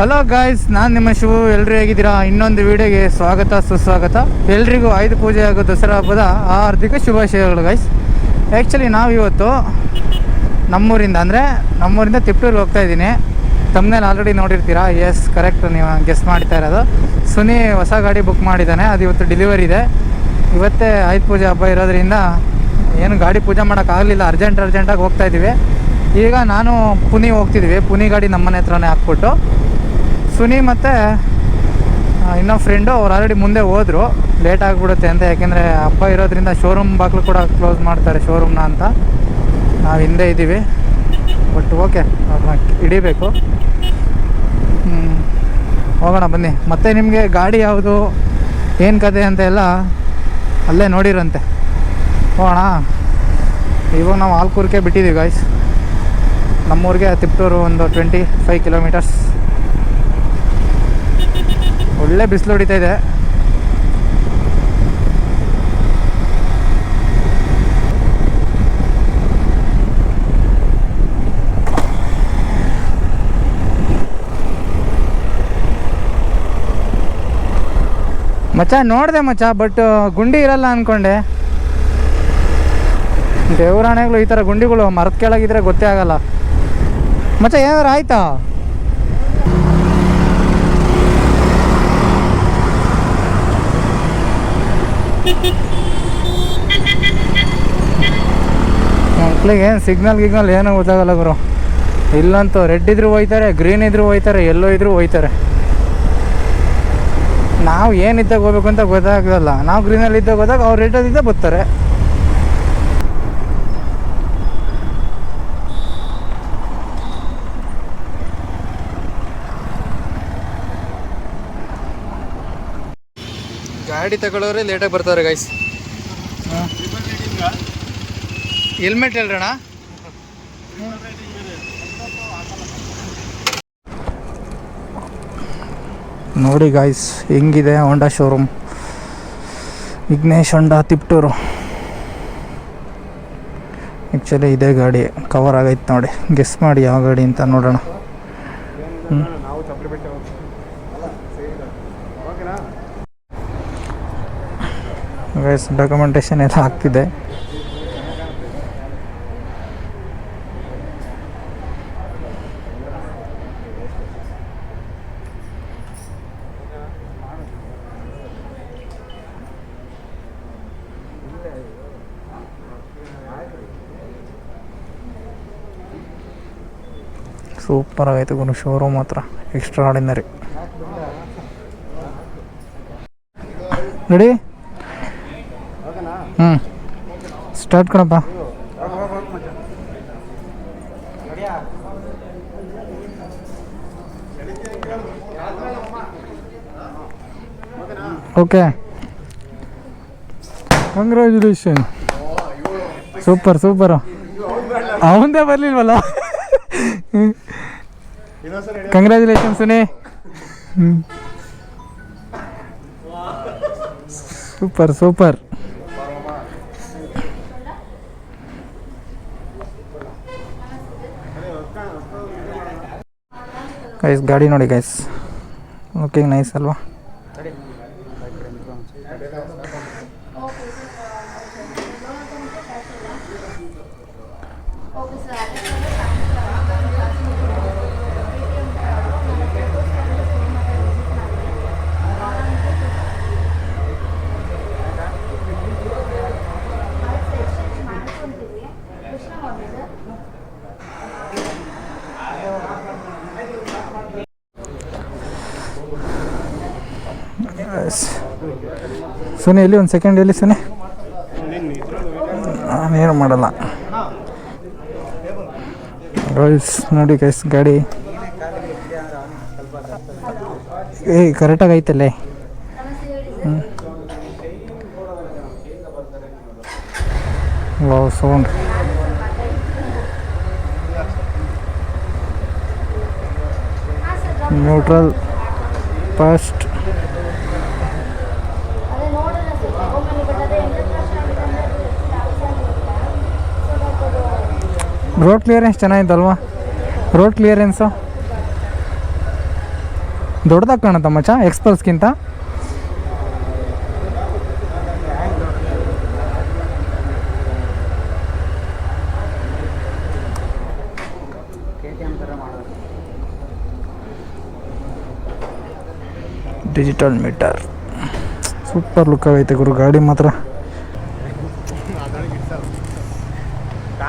Hello guys ನಾನು ನಿಮ್ಮ ಶಿವ. ಎಲ್ಲರೂ ಹೇಗಿದ್ದೀರಾ? ಇನ್ನೊಂದು ವಿಡಿಯೋಗೆ ಸ್ವಾಗತ, ಸುಸ್ವಾಗತ. ಎಲ್ರಿಗೂ ಆಯುಧ ಪೂಜೆ ಹಾಗೂ ದಸರಾ ಹಬ್ಬದ ಹಾರ್ದಿಕ ಶುಭಾಶಯಗಳು ಗಾಯ್ಸ್ ಆ್ಯಕ್ಚುಲಿ ನಾವಿವತ್ತು ನಮ್ಮೂರಿಂದ, ಅಂದರೆ ನಮ್ಮೂರಿಂದ ತಿಪ್ಟೂರಿಗೆ ಹೋಗ್ತಾ ಇದ್ದೀನಿ. ತಮ್ಮನೇಲಿ ಆಲ್ರೆಡಿ ನೋಡಿರ್ತೀರಾ? ಎಸ್ ಕರೆಕ್ಟ್ ನೀವು ಗೆಸ್ ಮಾಡ್ತಾ ಇರೋದು. ಸುನಿ ಹೊಸ ಗಾಡಿ ಬುಕ್ ಮಾಡಿದ್ದಾನೆ. ಅದು ಇವತ್ತು ಡೆಲಿವರಿ ಇದೆ. ಇವತ್ತೇ ಆಯುಧ ಪೂಜೆ ಹಬ್ಬ ಇರೋದ್ರಿಂದ ಏನು ಗಾಡಿ ಪೂಜೆ ಮಾಡೋಕ್ಕಾಗಲಿಲ್ಲ ಅರ್ಜೆಂಟ್ ಅರ್ಜೆಂಟಾಗಿ ಹೋಗ್ತಾ ಇದ್ದೀವಿ ಈಗ ನಾನು ಪುನಿ ಹೋಗ್ತಿದ್ವಿ. ಪುನಿ ಗಾಡಿ ನಮ್ಮನೆ ಹತ್ರನೇ ಹಾಕ್ಬಿಟ್ಟು. ಸುನಿ ಮತ್ತು ಇನ್ನೊಂದು ಫ್ರೆಂಡು ಅವ್ರು ಆಲ್ರೆಡಿ ಮುಂದೆ ಹೋದರು. ಲೇಟ್ ಆಗಿಬಿಡುತ್ತೆ ಅಂತ, ಯಾಕೆಂದರೆ ಅಪ್ಪ ಇರೋದ್ರಿಂದ ಶೋರೂಮ್ ಬಾಗಿಲು ಕೂಡ ಕ್ಲೋಸ್ ಮಾಡ್ತಾರೆ ಶೋರೂಮ್ನ ಅಂತ. ನಾವು ಹಿಂದೆ ಇದ್ದೀವಿ. ಬಟ್ ಓಕೆ ಅವ್ರನ್ನ ಹಿಡಿಬೇಕು. ಹೋಗೋಣ, ಬನ್ನಿ. ಮತ್ತೆ ನಿಮಗೆ ಗಾಡಿ ಯಾವುದು, ಏನು ಕತೆ ಅಂತ ಎಲ್ಲ ಅಲ್ಲೇ ನೋಡಿರಂತೆ. ಹೋಗೋಣ. ಇವಾಗ ನಾವು ಆಲ್ಕೂರ್ಗೆ ಬಿಟ್ಟಿದ್ದೀವಿ ಗಾಯ್ಸ್ ನಮ್ಮೂರಿಗೆ ತಿಪ್ಟೂರು ಒಂದು ಟ್ವೆಂಟಿ ಫೈವ್ ಕಿಲೋಮೀಟರ್ಸ್ ಒಳ್ಳೆ ಬಿಸಿಲು ಹೊಡಿತಾ ಇದೆ. ಮಚ್ಚ, ನೋಡಿದೆ ಮಚ್ಚ ಬಟ್ ಗುಂಡಿ ಇರಲ್ಲ ಅಂದ್ಕೊಂಡೆ ದೇವರಾಣೆಗಳು ಈ ಥರ ಗುಂಡಿಗಳು ಮರದ ಕೆಳಗಿದ್ರೆ ಗೊತ್ತೇ ಆಗಲ್ಲ. ಮಚ್ಚ, ಏನಾದ್ರು ಆಯ್ತಾ? ಮಕ್ಳಿಗೆ ಏನು ಸಿಗ್ನಲ್ ಗಿಗ್ನಲ್ ಏನೂ ಗೊತ್ತಾಗಲ್ಲ ಗುರು. ಇಲ್ಲಂತೂ ರೆಡ್ ಇದ್ರೂ ಹೋಯ್ತಾರೆ ಗ್ರೀನ್ ಇದ್ರೂ ಹೋಯ್ತಾರೆ ಎಲ್ಲೋ ಇದ್ರೂ ಹೋಯ್ತಾರೆ. ನಾವು ಏನಿದ್ದಾಗ ಹೋಗ್ಬೇಕು ಅಂತ ಗೊತ್ತಾಗಲ್ಲ ನಾವು ಗ್ರೀನಲ್ಲಿ ಇದ್ದಾಗ ಹೋದಾಗ ಅವ್ರು ರೆಡ್ಡಲ್ಲಿದ್ದ ಬರ್ತಾರೆ. ಗಾಡಿ ತಗೊಳ್ಳೋರೆ ಲೇಟಾಗಿ ಬರ್ತಾರೆ ಗೈಸ್ ಹೆಲ್ಮೆಟ್ ಹೇಳ್ರಣ ನೋಡಿ ಗಾಯ್ಸ್ ಹೆಂಗಿದೆ Honda showroom Vignesh Honda Tiptur actually ಇದೇ ಗಾಡಿ. ಕವರ್ ಆಗೈತೆ ನೋಡಿ. ಗೆಸ್ ಮಾಡಿ ಯಾವ ಗಾಡಿ ಅಂತ ನೋಡೋಣ. ಗೈಸ್ ಡಾಕ್ಯುಮೆಂಟೇಶನ್ ಎಲ್ಲ ಆಗ್ತಿದೆ. ಸೂಪರ್ ಆಗೈತೆ ಗುರು ಶೋರೂಮ್ ಮಾತ್ರ ಎಕ್ಸ್ಟ್ರಾ ಆರ್ಡಿನರಿ ರೆಡಿ ಹ್ಞೂ ಸ್ಟಾರ್ಟ್ ಕಣಪ್ಪ. ಓಕೆ. ಕಂಗ್ರ್ಯಾಚುಲೇಷನ್ ಸೂಪರ್ ಸೂಪರ್ ಅವಂದೇ ಬರಲಿಲ್ವಲ್ಲ? Congratulation Suni. Super super guys ಗಾಡಿ ನೋಡಿ ಗೈಸ್ ಲುಕಿಂಗ್ ನೈಸ್ ಅಲ್ವಾ? ಸುನಿ ಎಲ್ಲಿ ಒಂದು ಸೆಕೆಂಡ್ ಎಲ್ಲಿ ಸುನಿ. ನಾನೇನು ಮಾಡಲ್ಲ. ಗೈಸ್ ನೋಡಿ ಗೈಸ್ ಗಾಡಿ. ಏ ಕರೆಕ್ಟಾಗಿ ಐತಲ್ಲೇ? ಹ್ಞೂ ಸೌಂಡ್. ನ್ಯೂಟ್ರಲ್ ಫಸ್ಟ್ ಅದೇ ನೋಡೋಣ ಸರ್ ತಗೊಂಬನ್ನಿ ಬಟ್ ಅದೇ ಎಂಟು ವರ್ಷ ಆಗಿದೆ ಅಂದರೆ ಸೊ ದಟ್ ಅದು ರೋಡ್ ಕ್ಲಿಯರೆನ್ಸ್ ಚೆನ್ನಾಗಿದ್ದಲ್ವಾ ರೋಡ್ ಕ್ಲಿಯರೆನ್ಸು ದೊಡ್ಡದಾಗಿ ಕಾಣುತ್ತಾ ಮಚ್ಚ? ಎಕ್ಸ್ಪಲ್ಸ್ಗಿಂತ ಡಿಜಿಟಲ್ ಮೀಟರ್ ಸೂಪರ್ ಲುಕ್ ಆಗೈತೆ ಗುರು, ಗಾಡಿ ಮಾತ್ರ ಕಾರ್ ಇನ್ನೂ ಒಂದು ಗಂಟೆ ಆದ್ರೂ ಆಗಲ್ಲ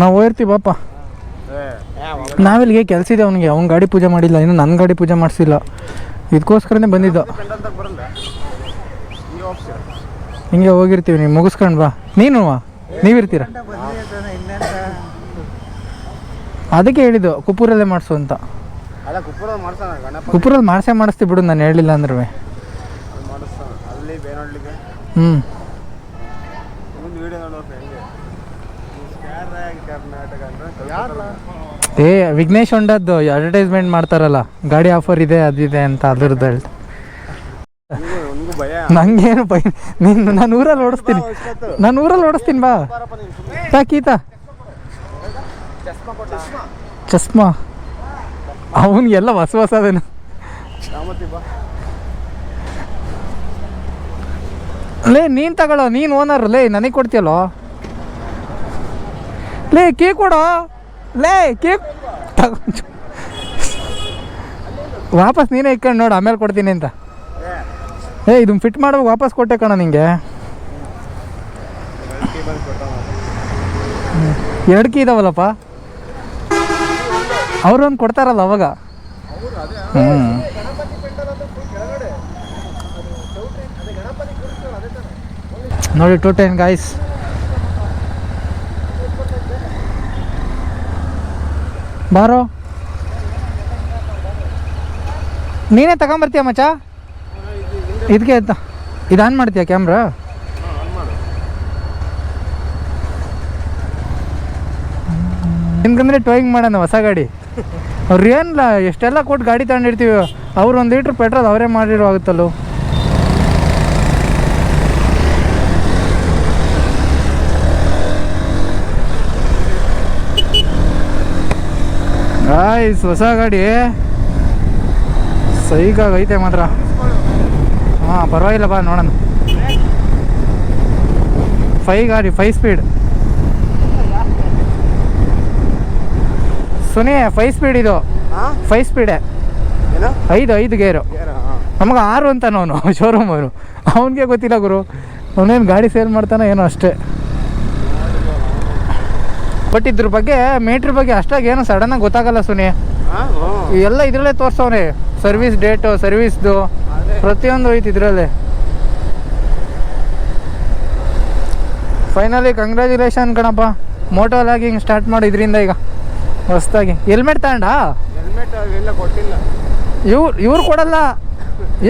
ನಾವು ಹೋಗಿರ್ತೀವಿ ಬಾಪ. ನಾವಿಲ್ಲಿಗೆ ಕೆಲಸ ಇದೆ ಅವನಿಗೆ. ಅವ್ನ ಗಾಡಿ ಪೂಜೆ ಮಾಡಿಲ್ಲ. ಇನ್ನು ನನ್ನ ಗಾಡಿ ಪೂಜೆ ಮಾಡಿಸಿಲ್ಲ. ಇದಕ್ಕೋಸ್ಕರನೇ ಬಂದಿದ್ದ. ಹಿಂಗೆ ಹೋಗಿರ್ತೀವಿ ನೀವು ಮುಗಿಸ್ಕೊಂಡು ಬಾ. ನೀನು ವಾ? ನೀವಿರ್ತೀರ? ಅದಕ್ಕೆ ಹೇಳಿದ್ದು ಕುಪ್ಪೂರಲ್ಲೇ ಮಾಡಿಸು ಅಂತ. ಕುಪ್ಪೂರಲ್ಲಿ ಮಾಡಿಸೇ ಮಾಡಿಸ್ತೀವಿ ಬಿಡು ನಾನು ಹೇಳಿಲ್ಲ ಅಂದ್ರೆ ಹ್ಞೂ ಮುಂದೆ ವಿಡಿಯೋ ನೋಡೋಕೆ ಹೆಂಗೆ ಸ್ಕ್ಯಾರ್ ಕರ್ನಾಟಕ ಅಂದ್ರೆ ಏ, ವಿಘ್ನೇಶ್ ಹೊಂಡದ್ದು ಅಡ್ವರ್ಟೈಸ್ಮೆಂಟ್ ಮಾಡ್ತಾರಲ್ಲ, ಗಾಡಿ ಆಫರ್ ಇದೆ ಅದಿದೆ ಅಂತ ಅದ್ರದ್ದು ಹೇಳ್ತ. ನಂಗೇನು ನೀನು ನಾನು ಊರಲ್ಲಿ ಓಡಿಸ್ತೀನಿ. ನಾನು ಊರಲ್ಲಿ ಓಡಿಸ್ತೀನಿ ಬಾ. ಯಾಕೀತ ಚಸ್ಮಾ. ಅವನಿಗೆಲ್ಲ ಹೊಸ ಹೊಸದೇನು ರಾಮತಿ ಲೇ, ನೀನು ತಗೊಳ್ಳೋ, ನೀನು ಓನರ್ ಲೇ, ನನಗೆ ಕೊಡ್ತೀಯಲ್ಲೋ? ಲೇ ಕೇಕ್ ಕೊಡು. ಲೇ ತಗೊಂಡು ವಾಪಸ್ ನೀನೇ ಇಕ್ಕೊಂಡು ನೋಡು, ಆಮೇಲೆ ಕೊಡ್ತೀನಿ ಅಂತ. ಏ ಇದನ್ನ ಫಿಟ್ ಮಾಡುವಾಗ ವಾಪಸ್ ಕೊಟ್ಟೆ ಕಣ ನಿಂಗೆ. ಎರಡು ಕೀ ಇದಾವಲ್ಲಪ್ಪ. ಅವ್ರೊಂದು ಕೊಡ್ತಾರಲ್ಲ ಅವಾಗ. ಹ್ಞೂ ನೋಡಿ, ಟು ಟೆನ್ ಗಾಯ್ಸ್ ಬಾರೋ. ನೀನೇ ತಗೊಂಬರ್ತೀಯ ಮಚ್ಚ? ಇದಕ್ಕೆ ಇದು ಆನ್ ಮಾಡ್ತೀಯ ಕ್ಯಾಮ್ರಾ? ನಿನ್ಗಂದ್ರೆ ಟೋಯಿಂಗ್ ಮಾಡೋಣ ಹೊಸ ಗಾಡಿ. ಅವ್ರು ಏನಿಲ್ಲ ಎಷ್ಟೆಲ್ಲ ಕೊಟ್ಟು ಗಾಡಿ ತಗೊಂಡಿರ್ತೀವಿ, ಅವ್ರು ಒಂದು ಲೀಟ್ರ್ ಪೆಟ್ರೋಲ್ ಅವರೇ ಮಾಡಿರೋ ಆಗುತ್ತಲ್ಲೋ. ಗಾಯ್ಸ್ ಹೊಸ ಗಾಡಿ. ಸೈಗಾಗೈತೆ ಮಾತ್ರ. ಹಾಂ ಪರವಾಗಿಲ್ಲ ಬಾ ನೋಡೋಣ. ಫೈ ಗಾಡಿ five speed. Suni five speed ಇದು. ಫೈ ಸ್ಪೀಡೆ. ಐದು ಐದು ಗೇರು. ನಮಗೆ ಆರು ಅಂತ ಅವನು ಶೋರೂಮ್ ಅವನು. ಅವನಿಗೆ ಗೊತ್ತಿಲ್ಲ ಗುರು. ಅವನೇನು ಗಾಡಿ ಸೇಲ್ ಮಾಡ್ತಾನೆ ಏನೋ ಅಷ್ಟೇ. ಬಟ್ ಇದ್ರ ಬಗ್ಗೆ ಮೀಟ್ರ್ ಬಗ್ಗೆ ಅಷ್ಟಾಗಿ ಏನು ಸಡನ್ನಾಗಿ ಗೊತ್ತಾಗಲ್ಲ ಸುನಿ. ಎಲ್ಲ ಇದರಲ್ಲೇ ತೋರಿಸವ್ರೆ ಸರ್ವಿಸ್ ಡೇಟು ಸರ್ವಿಸ್ದು ಅದೇ. ಪ್ರತಿಯೊಂದು ಐತಿ ಇದರಲ್ಲೇ. ಫೈನಲಿ ಕಂಗ್ರ್ಯಾಚುಲೇಷನ್ ಕಣಪ್ಪ. ಮೋಟೋ ಲಾಗಿಂಗ್ ಸ್ಟಾರ್ಟ್ ಮಾಡಿ ಇದರಿಂದ ಈಗ. ಹೊಸ್ದಾಗಿ. ಹೆಲ್ಮೆಟ್ ತಗೊಂಡ? ಕೊಟ್ಟಿಲ್ಲ. ಇವ್ರು ಇವ್ರು ಕೊಡಲ್ಲ.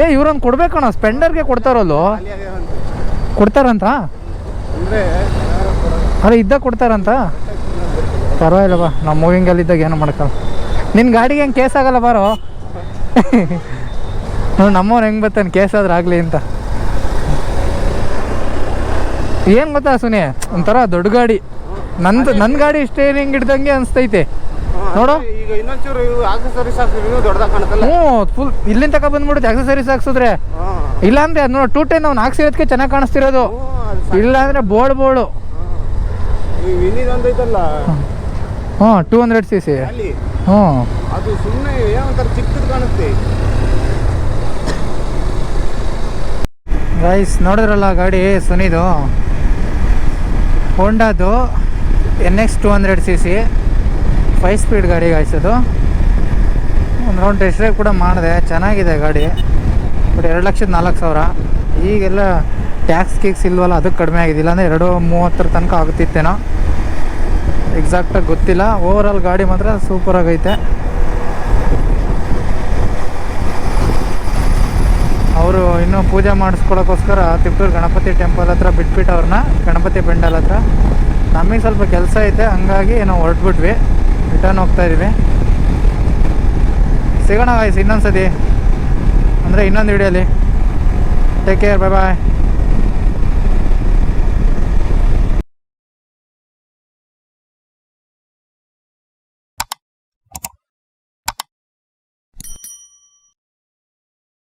ಏ ಇವ್ರೊಂದು ಕೊಡ್ಬೇಕಣ್ಣ ಸ್ಪೆಂಡರ್ಗೆ ಕೊಡ್ತಾರಲ್ಲೋ? ಕೊಡ್ತಾರಂತ? ಅಲ್ಲ ಇದ್ದಾಗ ಕೊಡ್ತಾರಂತ? ಪರವಾಗಿಲ್ಲಪ್ಪ ನಾವು ಇದ್ದಾಗ ಏನು ಮಾಡ್ಕಲ್ಲ ನಿನ್ನ ಗಾಡಿಗೆ ಹೆಂಗೆ ಕೇಸ್ ಆಗಲ್ಲ ಬಾರೋ? ನೋಡಿ ನಮ್ಮವ್ರು ಹೆಂಗೆ ಬರ್ತಾನೆ ಕೇಸ್ ಆದ್ರೆ ಆಗಲಿ ಅಂತ. ಏನು ಗೊತ್ತಾ ಸುನಿ ಒಂಥರ ದೊಡ್ಡ ಗಾಡಿ. ನಂದು ನನ್ನ ಗಾಡಿ ಸ್ಟೇರಿಂಗ್ ಹಿಡ್ದಂಗೆ ಅನಿಸ್ತೈತೆ. ನೋಡೋ. ಹ್ಞೂ ಫುಲ್ ಇಲ್ಲಿಂದ ತಕ ಬಂದ್ಬಿಡುತ್ತೆ ಆಕ್ಸಸರೀಸ್ ಹಾಕ್ಸಿದ್ರೆ. ಇಲ್ಲ ಅಂದ್ರೆ ಅದು ನೋಡಿ ಟೂ ಟೆನ್ ಅವ್ನು ಹಾಕ್ಸಿರೋದಕ್ಕೆ ಚೆನ್ನಾಗಿ ಕಾಣಿಸ್ತಿರೋದು. ಇಲ್ಲ ಅಂದ್ರೆ ಬೋಳ್ ಬೋಳು ಹ್ಞೂ ಟೂ ಹಂಡ್ರೆಡ್ ಸಿ ಸಿ ಹ್ಞೂ. ಅದು ಸುಮ್ಮನೆ ಚಿಕ್ಕದು ಕಾಣುತ್ತೆ. ಗೈಸ್ ನೋಡಿದ್ರಲ್ಲ ಗಾಡಿ ಸುನಿದು? ಹೋಂಡಾದು N X two hundred C C five speed ಗಾಡಿ ಗಾಯಿಸೋದು ಒಂದು ರೌಂಡ್ ಟೆಸ್ಟ್ ಡ್ರೈವ್ ಕೂಡ ಮಾಡಿದೆ. ಚೆನ್ನಾಗಿದೆ ಗಾಡಿ. ಬಟ್ ಎರಡು ಲಕ್ಷದ ನಾಲ್ಕು ಸಾವಿರ. ಈಗೆಲ್ಲ ಟ್ಯಾಕ್ಸ್ ಕೀಕ್ಸ್ ಇಲ್ವಲ್ಲ ಅದಕ್ಕೆ ಕಡಿಮೆ ಆಗಿದೆ. ಇಲ್ಲಾಂದರೆ ಎರಡು ಮೂವತ್ತರ ತನಕ ಆಗುತ್ತಿತ್ತೇನೋ. ಎಕ್ಸಾಕ್ಟಾಗಿ ಗೊತ್ತಿಲ್ಲ. ಓವರ್ ಆಲ್ ಗಾಡಿ ಮಾತ್ರ ಸೂಪರಾಗೈತೆ ಅವರು ಇನ್ನೂ ಪೂಜೆ ಮಾಡಿಸ್ಕೊಳಕ್ಕೋಸ್ಕರ ತಿಪ್ಟೂರು ಗಣಪತಿ ಟೆಂಪಲ್ ಹತ್ರ ಬಿಟ್ಬಿಟ್ಟು ಅವ್ರನ್ನ, ಗಣಪತಿ ಬೆಂಡಲ್ ಹತ್ರ. ನಮಗೆ ಸ್ವಲ್ಪ ಕೆಲಸ ಐತೆ, ಹಂಗಾಗಿ ನಾವು ಹೊರಟ್ಬಿಟ್ವಿ. ರಿಟರ್ನ್ ಹೋಗ್ತಾ ಇದೀವಿ. ಸಿಗೋಣ ವಾಯ್ಸ್ ಇನ್ನೊಂದು ಸತಿ ಅಂದರೆ ಇನ್ನೊಂದು ವಿಡಿಯೋಲಿ ಟೇಕ್ ಕೇರ್ ಬಾಯ್ ಬಾಯ್